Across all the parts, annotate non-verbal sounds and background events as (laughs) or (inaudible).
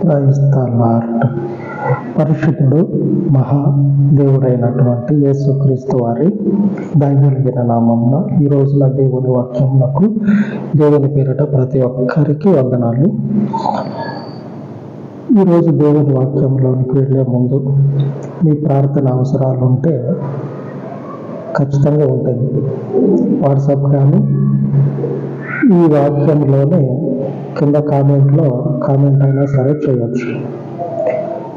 క్రైస్తలార్ట్ పరిశుద్ధుడు మహా దేవుడైనటువంటి యేసుక్రీస్తు వారి దయగలిగిన నామంలో ఈ రోజున దేవుని వాక్యములకు దేవుని పేరిట ప్రతి ఒక్కరికి వందనాలు. ఈరోజు దేవుని వాక్యంలోనికి వెళ్ళే ముందు మీ ప్రార్థన అవసరాలు ఉంటే ఖచ్చితంగా ఉంటాయి. వాట్సాప్ కానీ ఈ వాక్యంలోనే కింద కామెంట్లో కామెంట్ అయినా సరే చేయొచ్చు.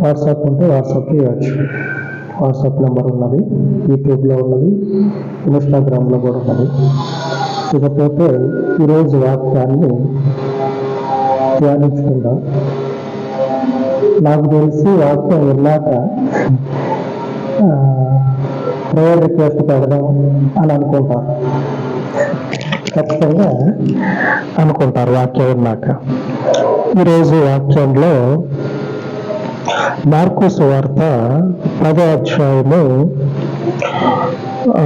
వాట్సాప్ ఉంటే వాట్సాప్ చేయొచ్చు. వాట్సాప్ నెంబర్ ఉన్నది యూట్యూబ్లో ఉన్నది ఇన్స్టాగ్రామ్లో కూడా ఉన్నది. ఇకపోతే ఈరోజు వాక్యాన్ని ధ్యానించుకుందాం. నాకు తెలిసి వాక్యం వెళ్ళాక ప్రేయర్ రిక్వెస్ట్ పెడదాం అని అనుకుంటాను ఖచ్చితంగా అనుకుంటారు వాక్యం ఉన్నాక ఈరోజు వాక్యంలో మార్కు సువార్త పదో అధ్యాయము ఆ,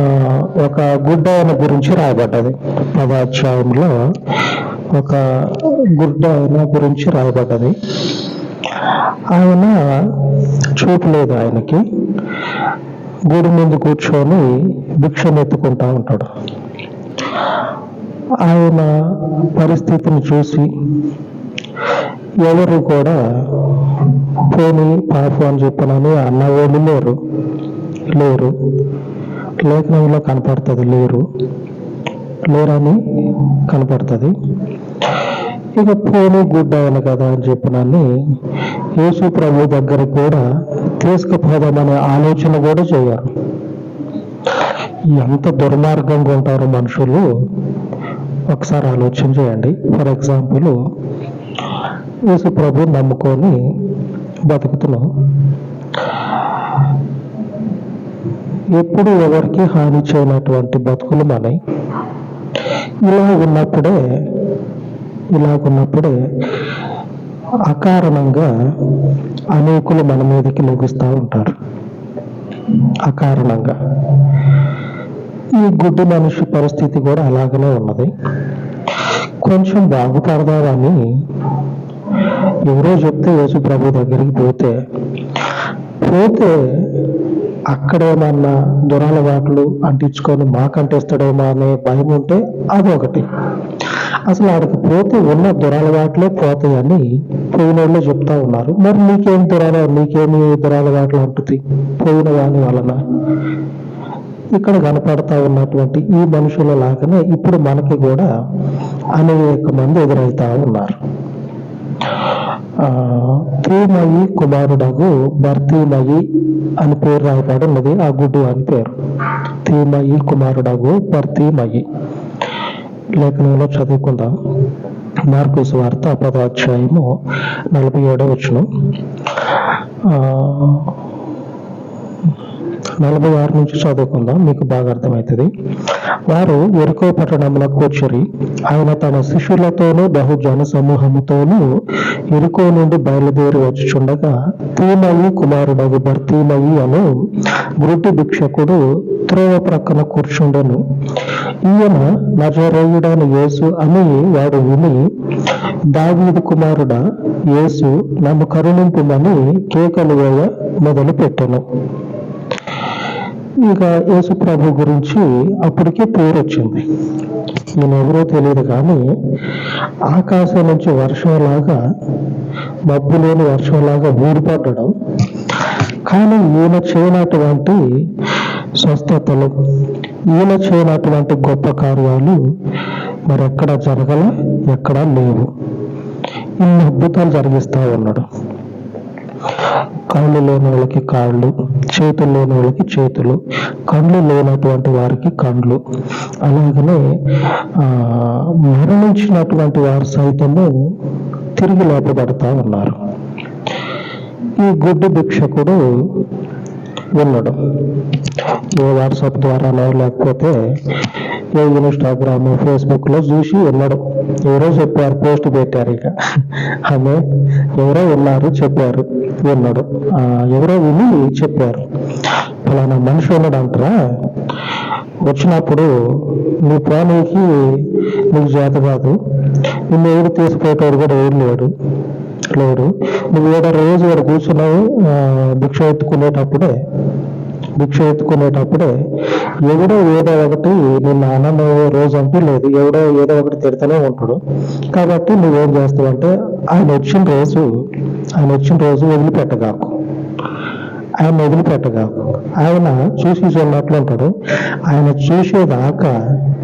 ఒక గుడ్డాయన గురించి రాయబడ్డది. పదో అధ్యాయంలో ఒక గుడ్డాయన గురించి రాయబడ్డది. ఆయన చూపలేదు ఆయనకి. గుడి ముందు కూర్చొని భిక్షను ఎత్తుకుంటా ఉంటాడు. ఆయన పరిస్థితిని చూసి ఎవరు కూడా పోనీ పాపు అని చెప్పనని అన్నవాళ్ళు లేరు. లేరు. లేఖనంలో కనపడుతుంది లేరు. లేరని కనపడుతుంది. ఇక పోనీ గుడ్డ ఆయన కదా అని చెప్పినని యేసు ప్రభు దగ్గర కూడా తీసుకుపోదామనే ఆలోచన కూడా చేయరు. ఎంత దుర్మార్గంగా ఉంటారు మనుషులు. ఒకసారి ఆలోచన చేయండి. ఫర్ ఎగ్జాంపుల్ యేసు ప్రభు నమ్ముకొని బతుకుతున్నాం. ఎప్పుడు ఎవరికి హాని చేయనటువంటి బతుకులు మనవి? ఇలా ఉన్నప్పుడే ఇలా ఉన్నప్పుడే అకారణంగా అనేకులు మన మీదకి లొగిస్తూ ఉంటారు. అకారణంగా. ఈ గుడ్డి మనిషి పరిస్థితి కూడా అలాగనే ఉన్నది. కొంచెం బాగుపడదామని ఎవరో చెప్తే యేసు ప్రభు దగ్గరికి పోతే పోతే అక్కడేమన్నా దురలవాట్లు అంటించుకొని మాకంటేస్తాడేమో అనే భయం ఉంటే అదొకటి. అసలు ఆడికి పోతే ఉన్న దురలవాట్లే పోతాయని పోయిన వాళ్ళు చెప్తా ఉన్నారు. మరి నీకేం దురాల నీకేమి దురలవాట్లు అంటుంది? పోయిన వాని వలన. ఇక్కడ కనపడతా ఉన్నటువంటి ఈ మనుషుల లాగానే ఇప్పుడు మనకి కూడా అనేక మంది ఎదురవుతా ఉన్నారు. ఆ, తీమయి కుమారుడగు భర్తీమయి అని పేరు రాయబడి ఉన్నది ఆ గుడ్డు అని పేరు. తీమయి కుమారుడగు భర్తీమయి. లేఖనంలో చదువుకుందాం. మార్కు వార్త పదో అధ్యాయము నలభై ఏడో వచ్చును నలభై ఆరు నుంచి చదువుకుందాం. మీకు బాగా అర్థమవుతుంది. వారు ఎరుకో పట్టణంలో కూర్చురి. ఆయన తన శిష్యులతోనూ బహుజన సమూహముతోనూ ఎరుకో నుండి బయలుదేరి వచ్చుచుండగా తీమయి కుమారుడగు భర్తీమయి అను గురుటి భిక్షకుడు త్రోవ ప్రక్కన కూర్చుండెను. ఈయన నజరేయుడైన యేసు అని వాడు విని దావీదు కుమారుడ యేసు నన్ను కరుణింపుమని కేకలు వేయ మొదలు పెట్టెను ఇక యేసు ప్రభు గురించి అప్పటికే పేరు వచ్చింది ఈయన ఎవరో తెలియదు కానీ ఆకాశం నుంచి వర్షంలాగా మబ్బులోని వర్షంలాగా ఊడిపడ్డడం. కానీ ఈయన చేయనటువంటి స్వస్థతలు ఈయన చేయనటువంటి గొప్ప కార్యాలు మరెక్కడ జరగల ఎక్కడా లేవు. ఇన్ని అద్భుతాలు జరిగిస్తూ ఉన్నాడు. కాళ్ళు లేని వాళ్ళకి కాళ్ళు చేతులు లేని వాళ్ళకి చేతులు కళ్ళు లేనటువంటి వారికి కండ్లు అలాగనే ఆ, మరణించినటువంటి వారు సైతము తిరిగి లేపబడతా ఉన్నారు. ఈ గుడ్డి భిక్షకుడు ఉన్నాడు ఏ వాట్సాప్ ద్వారానో లేకపోతే ఏ ఇన్స్టాగ్రామ్ ఫేస్బుక్లో చూసి వెళ్ళడం. ఎవరో చెప్పారు పోస్ట్ పెట్టారు ఇక. ఆమె ఎవరో వెళ్ళారు చెప్పారు విన్నాడు. ఎవరో విని చెప్పారు. ఫలానా మనిషి ఉన్నాడు అంటారా వచ్చినప్పుడు నీ పోనీకి నీకు చేత కాదు. నిన్ను ఎవరు తీసిపోయేటోడు కూడా ఎవరు లేడు. లేడు. నువ్వు ఏదో రోజు ఇక్కడ కూర్చున్నావు ఆ, భిక్ష ఎత్తుకునేటప్పుడే భిక్ష ఎత్తుకునేటప్పుడే ఎవడో ఏదో ఒకటి నిన్న అన్నం రోజు అంటే లేదు. ఎవడో ఏదో ఒకటి తిడతానే ఉంటాడు. కాబట్టి నువ్వేం చేస్తావంటే ఆయన వచ్చిన రోజు ఆయన వచ్చిన రోజు వదిలిపెట్టగాకు. ఆయన వదిలిపెట్టగాకు. ఆయన చూసి చూడనట్లు ఉంటాడు ఆయన చూసేదాకా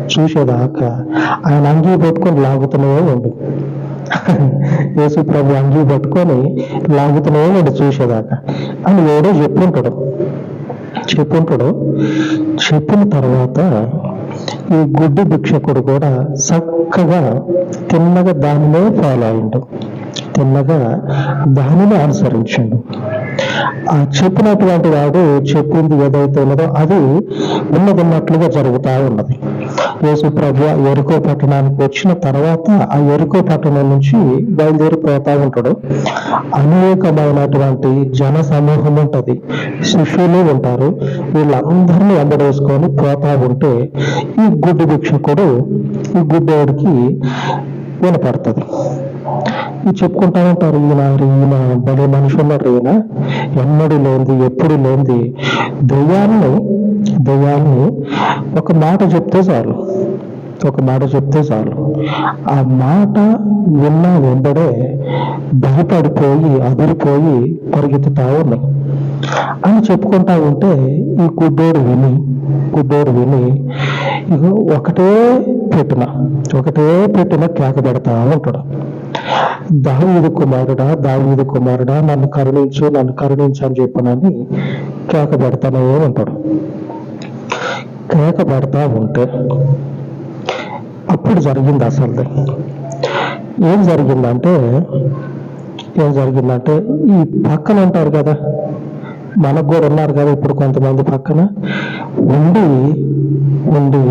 చూసేదాకా ఆయన అంగీ పెట్టుకొని లాగుతూనే ఉండు. యేసు ప్రభు అంగీ పట్టుకొని లాగుతూనే ఉండు చూసేదాకా. అని ఎవడో చెప్పుంటాడు చెప్పుంటాడు. చెప్పిన తర్వాత ఈ గుడ్డి భిక్షకుడు కూడా చక్కగా తిన్నగా దానిలో ఫాలో అయ్యిండు తిన్నగా దానిని అనుసరించిండు. ఆ చెప్పినటువంటి వాడు చెప్పింది ఏదైతే ఉన్నదో అది ఉన్నదిన్నట్లుగా జరుగుతూ ఉన్నది. యేసు ప్రభు ఆ ఎరుకో పట్టణానికి వచ్చిన తర్వాత ఆ ఎరుకో పట్టణం నుంచి బయలుదేరిపోతా ఉంటాడు. అనేకమైనటువంటి జన సమూహం ఉంటుంది. శిష్యులు ఉంటారు. వీళ్ళందరినీ అందడేసుకొని పోతా ఉంటే ఈ గుడ్డు భిక్షకుడు ఈ గుడ్డోడికి వినపడుతుంది. చెప్పుకుంటా ఉంటారు ఈయన ఈయన భలే మనిషి ఉన్నాడు ఈయన. ఎన్నడు లేనిది ఎప్పుడు లేనిది. దెయ్యాలను దెయ్యాలను ఒక మాట చెప్తే చాలు. ఒక మాట చెప్తే చాలు. ఆ మాట విన్న వెంబడే భయపడిపోయి అదిరిపోయి పరిగెత్తుతా ఉన్నాయి అని చెప్పుకుంటా ఉంటే ఈ గుడ్డోడు విని గుడ్డోడు విని ఇగో ఒకటే పెట్టిన ఒకటే పెట్టిన కేక పెడతా ఉంటాడు. దావీదు కుమారుడా దావీదు కుమారుడా నన్ను కరుణించు నన్ను కరుణించు అని చెప్పనని కేక పెడతానే ఉంటాడు కేక పెడతా ఉంటే అప్పుడు జరిగింది అసలు. ఏం జరిగిందంటే ఏం జరిగిందంటే ఈ పక్కన ఉంటారు కదా మనకు కూడా ఉన్నారు కదా ఇప్పుడు కొంతమంది పక్కన ఉండి ఉండి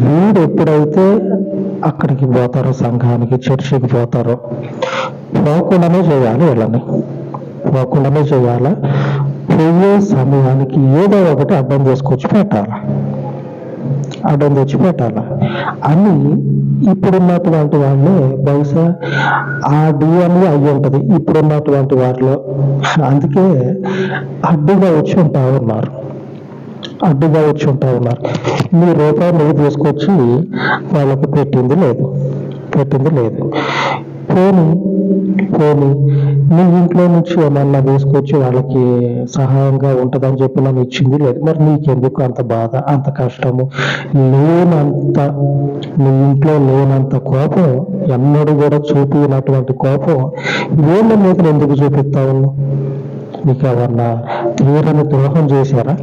వీడు ఎప్పుడైతే అక్కడికి పోతారు సంఘానికి చర్చికి పోతారు. పోకుండానే చేయాలి వీళ్ళని. పోకుండానే చేయాలా? పోయే సమయానికి ఏదో ఒకటి అర్థం చేసుకొచ్చి పెట్టాలి? అడ్డం తెచ్చి పెట్టాలి? అని ఇప్పుడున్నటువంటి వాళ్ళే బహుశా ఆ డిఎన్ఏ అయ్యి ఉంటుంది. ఇప్పుడున్నటువంటి వారిలో. అందుకే అడ్డుగా వచ్చి ఉంటా ఉన్నారు. అడ్డుగా వచ్చి ఉంటా ఉన్నారు. మీ రూపాయి నువ్వు తీసుకొచ్చి వాళ్ళకు పెట్టింది లేదు. పెట్టింది లేదు. పోని పోని మీ ఇంట్లో నుంచి ఏమన్నా తీసుకొచ్చి వాళ్ళకి సహాయంగా ఉంటుందని చెప్పి నన్ను ఇచ్చింది లేదు. మరి నీకెందుకు అంత బాధ అంత కష్టము? లేనంత నీ ఇంట్లో లేనంత కోపం ఎన్నడూ కూడా చూపినటువంటి కోపం వీళ్ళ మీద ఎందుకు చూపిస్తావు? నీకు ఏమన్నా తీరని ద్రోహం చేశారా?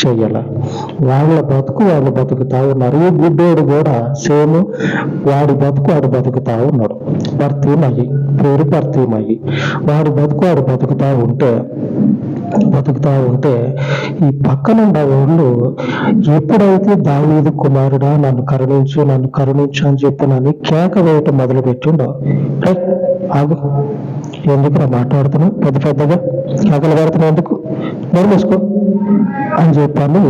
చెయ్యాల. వాళ్ళ బతుకు వాళ్ళు బతుకుతా ఉన్నారు. ఈ గుడ్డోడు కూడా సేమ్ వాడి బతుకు వాడు బతుకుతా ఉన్నాడు. భర్తీమయ్యి పేరు భర్తీమయ్యి వాడి బతుకు వాడు బతుకుతా ఉంటే బతుకుతా ఉంటే ఈ పక్కనున్న వాళ్ళు ఎప్పుడైతే దావీదు కుమారుడా నన్ను కరుణించు నన్ను కరుణించు అని చెప్పినని కేక వేయటం మొదలు పెట్టిండో ఆగు. ఎందుకు నా మాట్లాడుతున్నావు? పెద్ద పెద్దగా? కేకలు పెడుతున్నావు ఎందుకు? నోరు మూసుకో అని చెప్పని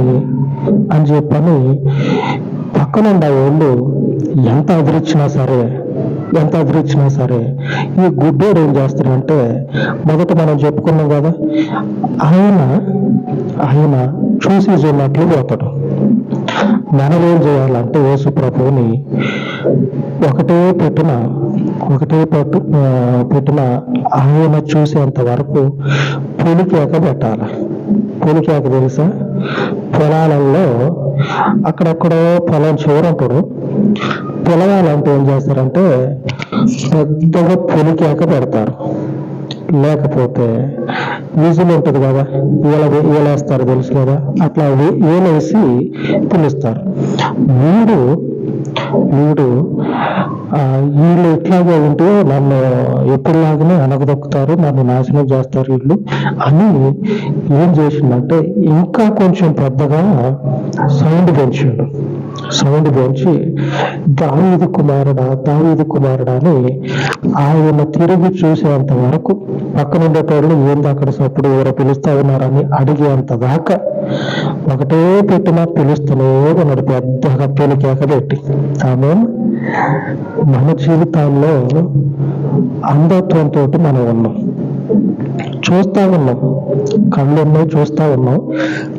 అని చెప్పని పక్కనున్న వాళ్ళు ఎంత అదిరిచ్చినా సరే ఎంత అదిరిచ్చినా సరే ఈ గుడ్డోడు ఏం చేస్తాడంటే మొదట మనం చెప్పుకున్నాం కదా ఆయన ఆయన చూసి చూడనట్లు పోతాడు. మనం ఏం చేయాలంటే యేసు ప్రభువుని ఒకటే పెట్టిన ఒకటే పట్టు పెట్టిన ఆయన చూసేంత వరకు పులికేక పెట్టాలి. పులికేక తెలుసా? పొలాలలో అక్కడెక్కడో పొలం చూడంటాడు పిలవాలంటే ఏం చేస్తారంటే పెద్దగా పులికేక పెడతారు. లేకపోతే విజులు ఉంటుంది కదా ఈల ఈలేస్తారు తెలుసు కదా అట్లా వీ- పిలుస్తారు. వీడు వీడు వీళ్ళు ఎట్లాగే ఉంటే నన్ను ఎప్పుడులాగానే అనగదొక్కుతారు నన్ను నాశనం చేస్తారు వీళ్ళు అని ఏం చేసిందంటే ఇంకా కొంచెం పెద్దగా సౌండ్ పెంచాడు. సౌండ్ పోల్చి దావీదు కుమారుడా దావీదు కుమారుడా అని ఆయన తిరిగి చూసేంత వరకు పక్కన ఉండేటోళ్ళు ఏంది అక్కడ సప్పుడు ఎవరో పిలుస్తా ఉన్నారని అడిగేంత దాకా ఒకటే పెట్టినా పిలుస్తూనే ఉన్నాడు పెద్దగా పెలికేక పెట్టి. ఆమె మన జీవితాల్లో అంధత్వంతో మనం ఉన్నాం. చూస్తా ఉన్నాం. కళ్ళు ఉన్నాయి చూస్తా ఉన్నాం.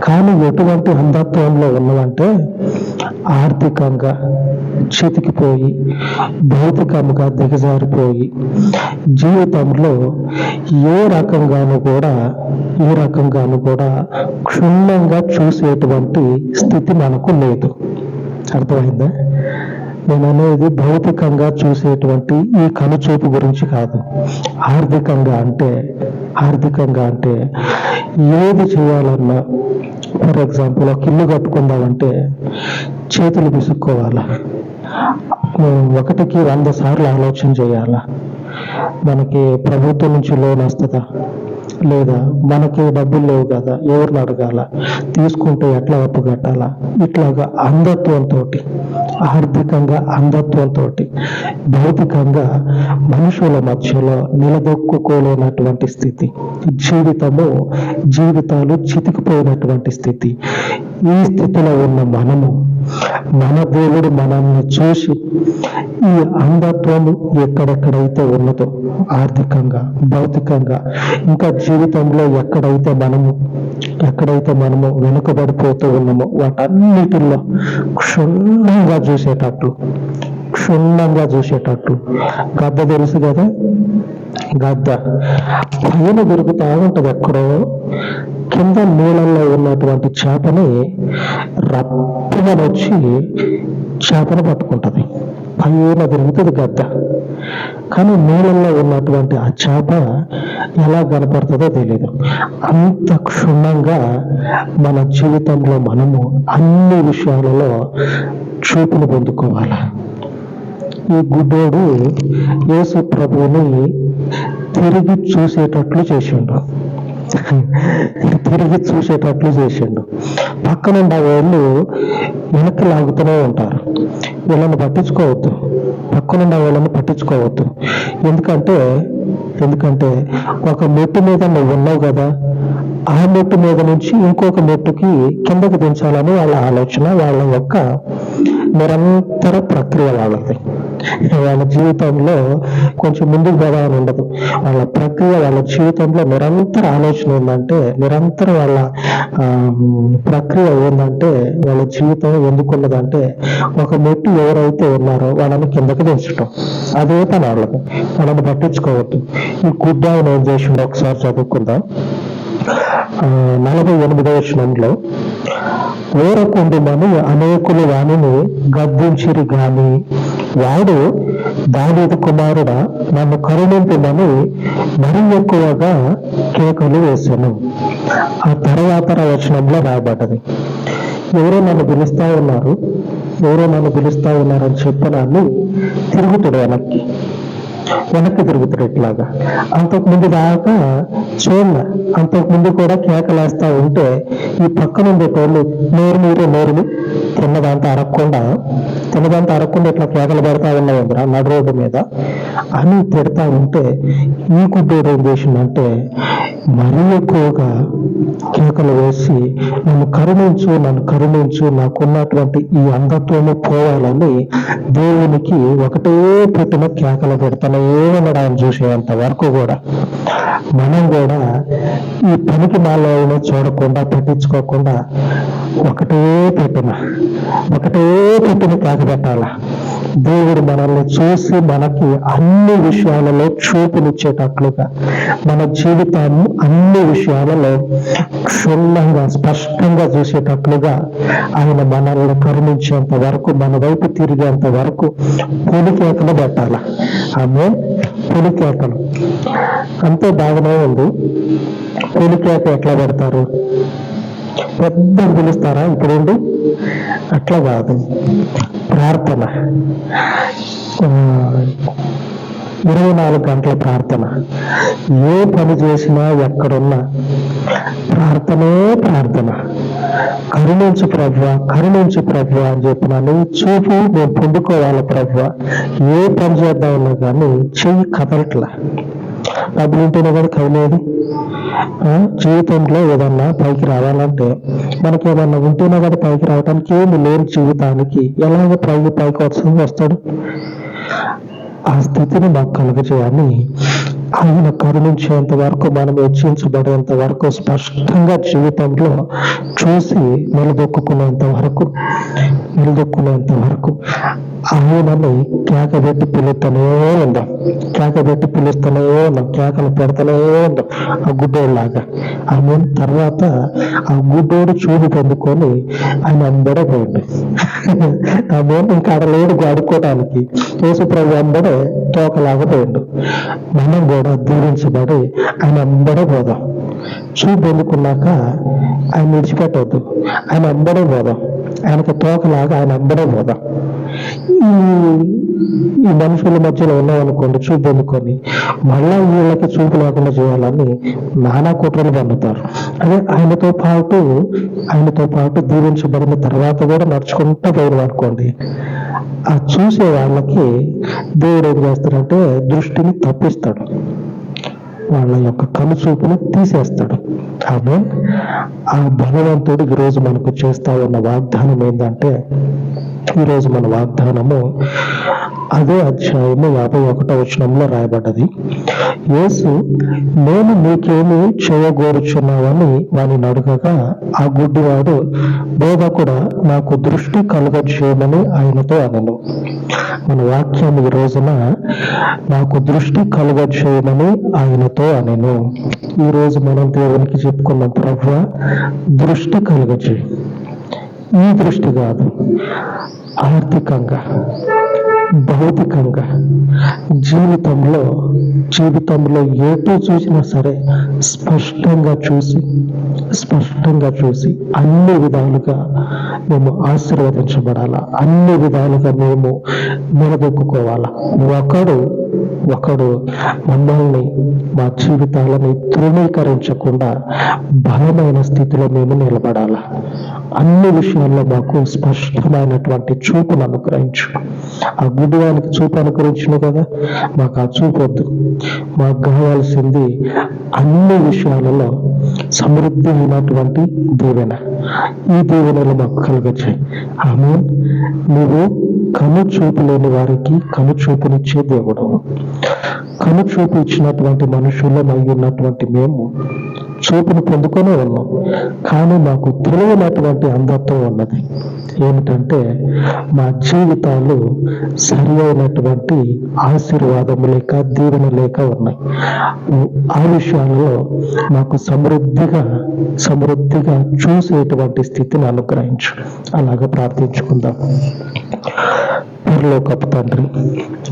కానీ ఎటువంటి అంధత్వంలో ఉన్నామంటే ఆర్థికంగా చితికిపోయి భౌతికంగా దిగజారిపోయి జీవితంలో ఏ రకంగాను కూడా ఏ రకంగాను కూడా క్షుణ్ణంగా చూసేటువంటి స్థితి మనకు లేదు. అర్థమైందా? నేను అనేది భౌతికంగా చూసేటువంటి ఈ కనుచూపు గురించి కాదు. ఆర్థికంగా అంటే ఆర్థికంగా అంటే ఏది చేయాలన్నా ఫర్ ఎగ్జాంపుల్ ఒక ఇల్లు కట్టుకుందామంటే చేతులు పిసుక్కోవాలా ఒకటికి వంద సార్లు ఆలోచన చేయాలా? మనకి ప్రభుత్వం నుంచి లోన్ వస్తుందా? లేదా మనకి డబ్బులు లేవు కదా ఎవరిని అడగాల? తీసుకుంటే ఎట్లా అప్పు కట్టాలా? ఇట్లాగా అంధత్వంతో ఆర్థికంగా అంధత్వంతో భౌతికంగా మనుషుల మధ్యలో నిలదొక్కుకోలేనటువంటి స్థితి జీవితము జీవితాలు చితికిపోయినటువంటి స్థితి. ఈ స్థితిలో ఉన్న మనము మన దేవుడు మనల్ని చూసి ఈ అంధత్వము ఎక్కడెక్కడైతే ఉన్నదో ఆర్థికంగా భౌతికంగా ఇంకా జీవితంలో ఎక్కడైతే మనము ఎక్కడైతే మనము వెనుకబడిపోతూ ఉన్నామో వాటన్నిటిలో క్షుణ్ణంగా చూసేటట్లు క్షుణ్ణంగా చూసేటట్లు గద్ద తెలుసు కదా? గద్ద. పైన దొరుకుతా ఉంటది ఎక్కడో. కింద నీళ్ళల్లో ఉన్నటువంటి చేపని రప్పగా వచ్చి చేపను పట్టుకుంటది. పైన దొరుకుతుంది గద్ద. కానీ నీళ్ళల్లో ఉన్నటువంటి ఆ చేప ఎలా కనపడుతుందో తెలియదు అంత క్షుణ్ణంగా మన జీవితంలో మనము అన్ని విషయాలలో చూపును పొందుకోవాలి. ఈ గుడ్డోడు యేసు ప్రభువుని తిరిగి చూసేటట్లు చేసిండు. (laughs) తిరిగి చూసేటట్లు చేసిండు. పక్కనుండే వాళ్ళు వెనక్కి లాగుతూనే ఉంటారు. వీళ్ళని పట్టించుకోవద్దు. పక్కనున్న వాళ్ళని పట్టించుకోవద్దు. ఎందుకంటే ఎందుకంటే ఒక మెట్టు మీద నువ్వు ఉన్నావు కదా ఆ మెట్టు మీద నుంచి ఇంకొక మెట్టుకి కిందకు దించాలని వాళ్ళ ఆలోచన వాళ్ళ యొక్క నిరంతర ప్రక్రియ వాళ్ళది. వాళ్ళ జీవితంలో కొంచెం ముందుకు పోదామని ఉండదు. వాళ్ళ ప్రక్రియ వాళ్ళ జీవితంలో నిరంతర ఆలోచన ఏంటంటే నిరంతర వాళ్ళ ప్రక్రియ ఏంటంటే వాళ్ళ జీవితం ఎందుకున్నదంటే ఒక మెట్టు ఎవరైతే ఉన్నారో వాళ్ళని కిందకి దించటం. అదే పని వాళ్ళకి. వాళ్ళని పట్టించుకోవద్దు. ఈ గుడ్డ ఆయన ఏం చేసిండో ఒకసారి చదువుకుందాం. ఆ, నలభై ఎనిమిదవ వచనంలో ఊరకుండుమని అనేకులు వాణిని గద్దించిరి గాని వాడు దావీదు కుమారుడా నన్ను కరుణింపుమని మరి ఎక్కువగా కేకలు వేశాను. ఆ తర్వాత వచనంలో రాబడ్డది ఎవరో నన్ను పిలుస్తా ఉన్నారు ఎవరో నన్ను పిలుస్తా ఉన్నారని చెప్పనాన్ని తిరుగుతుడు వెనక్కి. వెనక్కి తిరుగుతాడు ఇట్లాగా. అంతకు ముందు దాకా చూడ అంతకు ముందు కూడా కేకలేస్తా ఉంటే ఈ పక్కన ఉండేటోళ్ళు నోరు నీరు నోరుని తిన్నదంతా అరగకుండా తినదంతా అరగకుండా ఇట్లా కేకలు పెడతా ఉన్నాయందిరా నడు రోడ్డు మీద అని పెడతా ఉంటే ఈ గుడ్డోడు ఏం చేసిందంటే మరీ ఎక్కువగా కేకలు వేసి నన్ను కరుణించు నన్ను కరుణించు నాకున్నటువంటి ఈ అంధత్వము పోవాలని దేవునికి ఒకటే పెట్టిన కేకలు పెడతానే ఉండడం చూసేంత వరకు కూడా. మనం కూడా ఈ పనికి మాలను చూడకుండా పట్టించుకోకుండా ఒకటే పెట్టిన ఒకటే పెట్టిన కేక పెట్టాల దేవుడు మనల్ని చూసి మనకి అన్ని విషయాలలో చూపునిచ్చేటట్లుగా మన జీవితాన్ని అన్ని విషయాలలో క్షుణ్ణంగా స్పష్టంగా చూసేటట్లుగా ఆయన మనల్ని కరుణించేంత వరకు మన వైపు తిరిగేంత వరకు పులికేతలు పెట్టాల. ఆమె పులికేతలు అంతే బాగానే ఉంది. పులికేత ఎట్లా పెడతారు? పెద్ద పిలుస్తారా? ఇప్పుడేంటి అట్లా కాదు. ప్రార్థన. ఇరవై నాలుగు గంటల ప్రార్థన. ఏ పని చేసినా ఎక్కడున్నా ప్రార్థనే ప్రార్థన. కరుణించు ప్రభు కరుణించు ప్రభు అని చెప్పిన నీ చూపు మేము పొందుకోవాలి ప్రభు. ఏ పని చేద్దామన్నా కానీ చెయ్యి కదలట్లా. డబ్బులు ఉంటేనే కదా కదిలేదు ఆ, జీవితంలో ఏదన్నా పైకి రావాలంటే మనకి ఏదన్నా ఉంటేనే కదా పైకి రావడానికి ఏమి లేని జీవితానికి ఎలాగ పైకి పైకి వస్తుంది వస్తాడు? ఆ స్థితిని మాకు కలుగజేయాలని ఆయన కరుణించేంత వరకు మనం హెచ్చించబడేంత వరకు స్పష్టంగా జీవితంలో చూసి నిలదొక్కునేంత వరకు నిలదొక్కునేంత వరకు ఆయనని కేకబెట్టి పిలుస్తూనే ఉందాం. కేకబెట్టి పిలుస్తూనే ఉందాం. కేకలు పెడతనే ఉందాం. ఆ గుడ్డోళ్ళలాగా. ఆమె తర్వాత ఆ గుడ్డోడు చూపు పొందుకొని ఆయన అందడే పోయింది. (laughs) ఆమె ఇంకా అడలేడు ఆడుకోవడానికి ఆడుకోవటానికి ప్రభు అందడే తోకలాగా పోయిండు. మనం కూడా దీవించబడి ఆయన అందడే పోదాం చూపు పొందుకున్నాక ఆయన విడిచిపెట్టవద్దు. ఆయన అంబడే పోదాం ఆయనకు తోకలాగా ఆయన అంబడే పోదాం ఈ మనుషుల మధ్యలో ఉన్నామనుకోండి చూపు పొందుకొని మళ్ళా వీళ్ళకి చూపు లేకుండా చేయాలని నానా కుట్రలు పన్నుతారు అదే ఆయనతో పాటు ఆయనతో పాటు దీవించబడిన తర్వాత కూడా నడుచుకుంటూ పోయిన అనుకోండి ఆ చూసే వాళ్ళకి దేవుడు ఏం చేస్తారంటే దృష్టిని తప్పిస్తాడు. వాళ్ళ యొక్క కనుచూపును తీసేస్తాడు. ఆమె ఆ భగవంతుడు ఈరోజు మనకు చేస్తా ఉన్న వాగ్దానం ఏంటంటే ఈరోజు మన వాగ్దానము అదే అధ్యాయము యాభై ఒకటో వచనంలో రాయబడ్డది. యేసు నేను నీకేమి చేయగోరుచున్నావని వాని అడగగా ఆ గుడ్డివాడు బోధకుడా నాకు దృష్టి కలుగజేయమని ఆయనతో అనను. మన వాక్యం ఈ రోజున నాకు దృష్టి కలుగజేయమని ఆయనతో అనెను. ఈ రోజు మనం దేవునికి చెప్పుకున్న ప్రభు దృష్టి కలుగజేయి. ఈ దృష్టి కాదు ఆర్థికంగా భౌతికంగా జీవితంలో జీవితంలో ఏటో చూసినా సరే స్పష్టంగా చూసి స్పష్టంగా చూసి అన్ని విధాలుగా మేము ఆశీర్వదించబడాలా? అన్ని విధాలుగా మేము నిలదొక్కుకోవాలా ఒకడు ఒకడు మమ్మల్ని మా జీవితాలని తృణీకరించకుండా బలమైన స్థితిలో మేము నిలబడాలా? అన్ని విషయాల్లో మాకు స్పష్టమైనటువంటి చూపును అనుగ్రహించు. ఆ గుడ్డివానికి చూపు అనుగ్రహించిన కదా? మాకు ఆ చూపు వద్దు. మాకు కావాల్సింది అన్ని విషయాలలో సమృద్ధి అయినటువంటి దీవెన. ఈ దీవెనలు మాకు కలగచ్చాయి ఆమె నువ్వు కను చూపు లేని వారికి కను చూపునిచ్చే దేవుడు. కనుచూపు ఇచ్చినటువంటి మనుషుల్లో అయి ఉన్నటువంటి మేము చూపును పొందుకొని ఉన్నాం. కానీ మాకు తెలియనటువంటి అంధత్వం ఉన్నది. ఏమిటంటే మా జీవితాలు సరి అయినటువంటి ఆశీర్వాదము లేక దీవెన లేక ఉన్నాయి. ఆ విషయాలలో మాకు సమృద్ధిగా సమృద్ధిగా చూసేటువంటి స్థితిని అనుగ్రహించు. అలాగా ప్రార్థించుకుందాం. పరలోకపు తండ్రి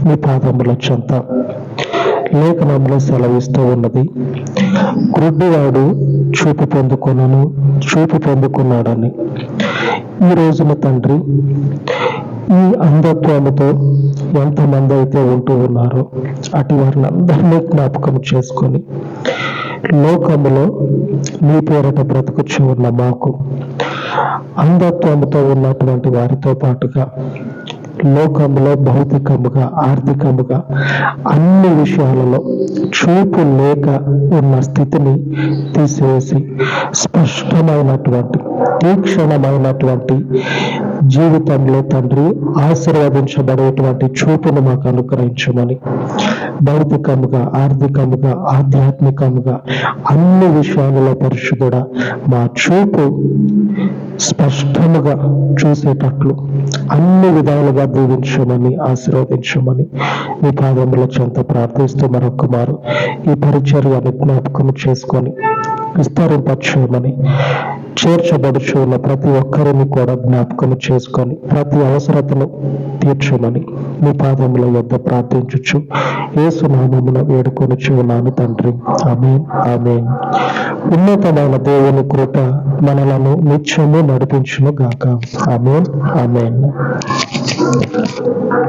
మీ పాదముల చెంత లేఖనంలో సెలవిస్తూ ఉన్నది గుడ్డివాడు చూపు పొందుకున్నాను చూపు పొందుకున్నాడని. ఈ రోజున తండ్రి ఈ అంధత్వముతో ఎంతమంది అయితే ఉంటూ ఉన్నారో అటు వారిని అందరినీ జ్ఞాపకం చేసుకొని లోకములో మీ పేరట బ్రతుకుచ్చు ఉన్న మాకు అంధత్వముతో ఉన్నటువంటి వారితో పాటుగా లోకంలో భౌతికముగా ఆర్థికముగా అన్ని విషయాలలో చూపు లేక ఉన్న స్థితిని తీసివేసి స్పష్టమైనటువంటి తీక్షణమైనటువంటి జీవితంలో తండ్రి ఆశీర్వదించబడేటువంటి చూపును మాకు అనుగ్రహించమని భౌతికముగా ఆర్థికముగా ఆధ్యాత్మికముగా అన్ని విషయాలలో పరిశుద్ధుడా మా చూపు స్పష్టముగా చూసేటట్లు అన్ని విధాలుగా దీవించమని ఆశీర్వదించమని మీ పాదముల చెంత ప్రార్థిస్తూ మరొక మారు ఈ పరిచర్యని జ్ఞాపకం చేసుకొని విస్తరింపచేయమని చేర్చబడుచున్న ప్రతి ఒక్కరిని కూడా జ్ఞాపకం చేసుకొని ప్రతి అవసరతను తీర్చమని మీ పాదముల వద్ద ప్రార్థించుచు. ఏసునామమున వేడుకొని ఉన్నాను తండ్రి. ఆమె ఆమె ఉన్నతమైన దేవుని కృప మనలను నిత్యము నడిపించును గాక. ఆమె ఆమె